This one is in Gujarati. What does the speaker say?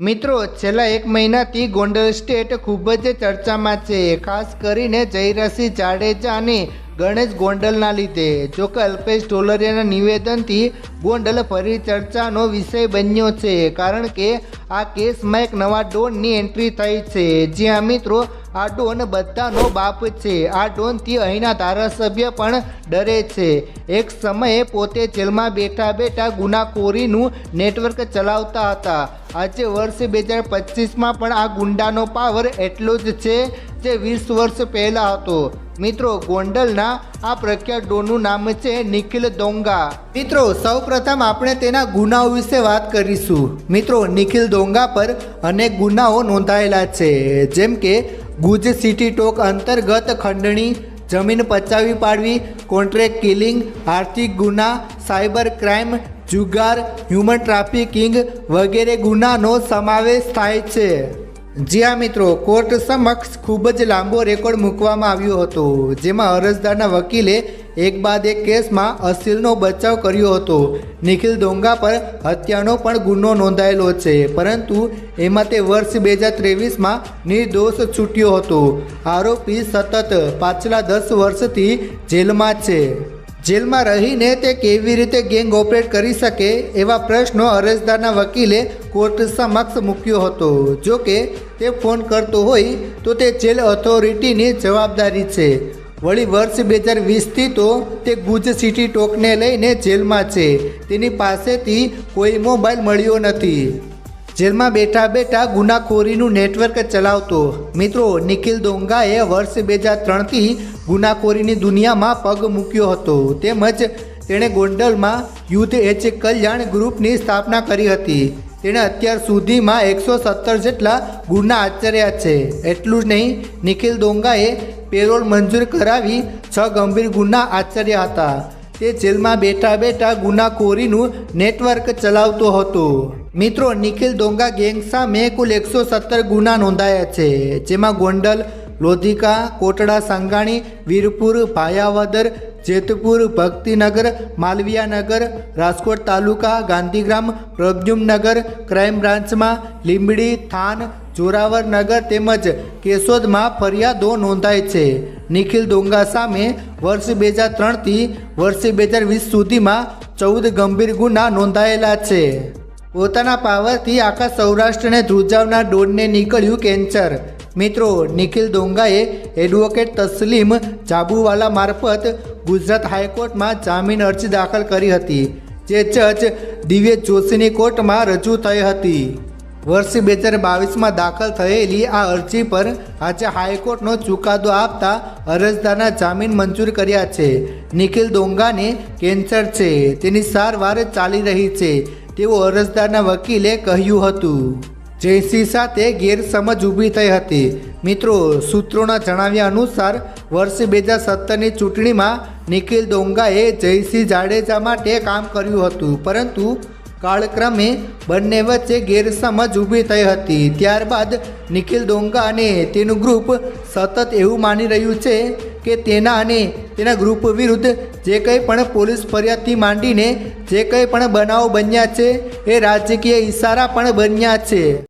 મિત્રો, છેલ્લા એક મહિનાથી ગોંડલ સ્ટેટ ખૂબ જ ચર્ચામાં છે. ખાસ કરીને જયરસિંહ જાડેજા અને ગણેશ ગોંડલના લીધે. જોકે અલ્પેશ ઢોલરિયાના નિવેદનથી ગોંડલ ફરી ચર્ચાનો વિષય બન્યો છે, કારણ કે આ કેસમાં એક નવા ડોનની એન્ટ્રી થઈ છે જ્યાં મિત્રો, આ ડોન બધાનો બાપ છે. આ ડોનથી અહીંના ધારાસભ્ય પણ ડરે છે. એક સમયે પોતે જેલમાં બેઠા બેઠા ગુનાખોરીનું નેટવર્ક ચલાવતા હતા. આજે વર્ષ બે હજાર પચીસમાં પણ આ ગુંડાનો પાવર એટલો જ છે, જે વીસ વર્ષ પહેલાં હતો. મિત્રો, ગોંડલના આ પ્રખ્યાત ડોનું નામ છે નિખિલ દોંગા. મિત્રો, સૌપ્રથમ આપણે તેના ગુનાઓ વિશે વાત કરીશું. મિત્રો, નિખિલ દોંગા પર અનેક ગુનાઓ નોંધાયેલા છે. જેમ કે, ગુજ સિટી ટોક અંતર્ગત ખંડણી, જમીન પચાવી પાડવી, કોન્ટ્રાક્ટ કિલિંગ, આર્થિક ગુના, સાયબર ક્રાઇમ, જુગાર, હ્યુમન ટ્રાફિકિંગ વગેરે ગુનાનો સમાવેશ થાય છે. જ્યાં મિત્રો, કોર્ટ સમક્ષ ખૂબ જ લાંબો રેકોર્ડ મૂકવામાં આવ્યો હતો, જેમાં અરજદારના વકીલે એક બાદ એક કેસમાં અસીલનો બચાવ કર્યો હતો. નિખિલ ડોંગા પર હત્યાનો પણ ગુનો નોંધાયેલો છે, પરંતુ એમાં તે વર્ષ બે હજાર ત્રેવીસમાં નિર્દોષ છૂટ્યો હતો. આરોપી સતત પાછલા દસ વર્ષથી જેલમાં છે. જેલમાં રહીને તે કેવી રીતે ગેંગ ઓપરેટ કરી શકે એવા પ્રશ્નો અરજદારના વકીલે કોર્ટ સમક્ષ મૂક્યો હતો. જો કે, તે ફોન કરતો હોય, તો તે જેલ ઓથોરિટીની જવાબદારી છે. વળી વર્ષ બે હજાર વીસથી તો તે ગુજ સિટી ટોકને લઈને જેલમાં છે. તેની પાસેથી કોઈ મોબાઈલ મળ્યો નથી. જેલમાં બેઠા બેઠા ગુનાખોરીનું નેટવર્ક ચલાવતો. મિત્રો, નિખિલ દોંગાએ વર્ષ બે હજાર ત્રણથી ગુનાખોરીની દુનિયામાં પગ મૂક્યો હતો. તેમજ તેણે ગોંડલમાં યુથ એચ કલ્યાણ ગ્રુપની સ્થાપના કરી હતી. તેણે અત્યાર સુધીમાં એકસો સત્તર જેટલા ગુના આચર્યા છે. એટલું જ નહીં, નિખિલ દોંગાએ પેરોલ મંજૂર કરાવી છ ગંભીર ગુના આચર્યા હતા. તે જેલમાં બેઠા બેઠા ગુનાખોરીનું નેટવર્ક ચલાવતો હતો. મિત્રો, નિખિલ દોંગા ગેંગ સામે કુલ એકસો સત્તર ગુના નોંધાયા છે, જેમાં ગોંડલ, લોધિકા, કોટડા સંગાણી વીરપુર, ભાયાવદર જેતપુર, ભક્તિનગર, માલવિયાનગર, રાજકોટ તાલુકા, ગાંધીગ્રામ, પ્રદ્યુમનગર, ક્રાઇમ બ્રાન્ચમાં લીંબડી, થાન, જોરાવર નગર તેમજ કેશોદમાં ફરિયાદો નોંધાય છે. નિખિલ ડોંગા સામે વર્ષ બે હજાર ત્રણથી વર્ષ બે હજાર વીસ સુધીમાં ચૌદ ગંભીર ગુના નોંધાયેલા છે. પોતાના પાવરથી આખા સૌરાષ્ટ્રને ધ્રુજાવનાર ડોનને નીકળ્યું કેન્સર. મિત્રો, નિખિલ ડોંગાએ એડવોકેટ તસ્લીમ જાબુવાલા મારફત ગુજરાત હાઈકોર્ટમાં જામીન અરજી દાખલ કરી હતી, જે જજ દિવ્ય જોશીની કોર્ટમાં રજૂ થઈ હતી. વર્ષ બે હજાર બાવીસમાં દાખલ થયેલી આ અરજી પર આજે હાઈકોર્ટનો ચુકાદો આપતા અરજદારના જામીન મંજૂર કર્યા છે. નિખિલ દોંગાને કેન્સર છે. તેની સારવાર ચાલી રહી છે, તેવું અરજદારના વકીલે કહ્યું હતું. જયસિંહ સાથે ગેરસમજ ઊભી થઈ હતી. મિત્રો, સૂત્રોના જણાવ્યા અનુસાર, વર્ષ બે હજાર સત્તરની ચૂંટણીમાં નિખિલ દોંગાએ જયસિંહ જાડેજા માટે કામ કર્યું હતું, પરંતુ કાળક્રમે બંને વચ્ચે ગેરસમજ ઊભી થઈ હતી. ત્યારબાદ નિખિલ દોંગા અને તેનું ગ્રુપ સતત એવું માની રહ્યું છે કે તેના અને તેના ગ્રુપ વિરુદ્ધ જે કંઈ પણ પોલીસ ફરિયાદથી માંડીને જે કંઈ પણ બનાવો બન્યા છે એ રાજકીય ઇશારા પણ બન્યા છે.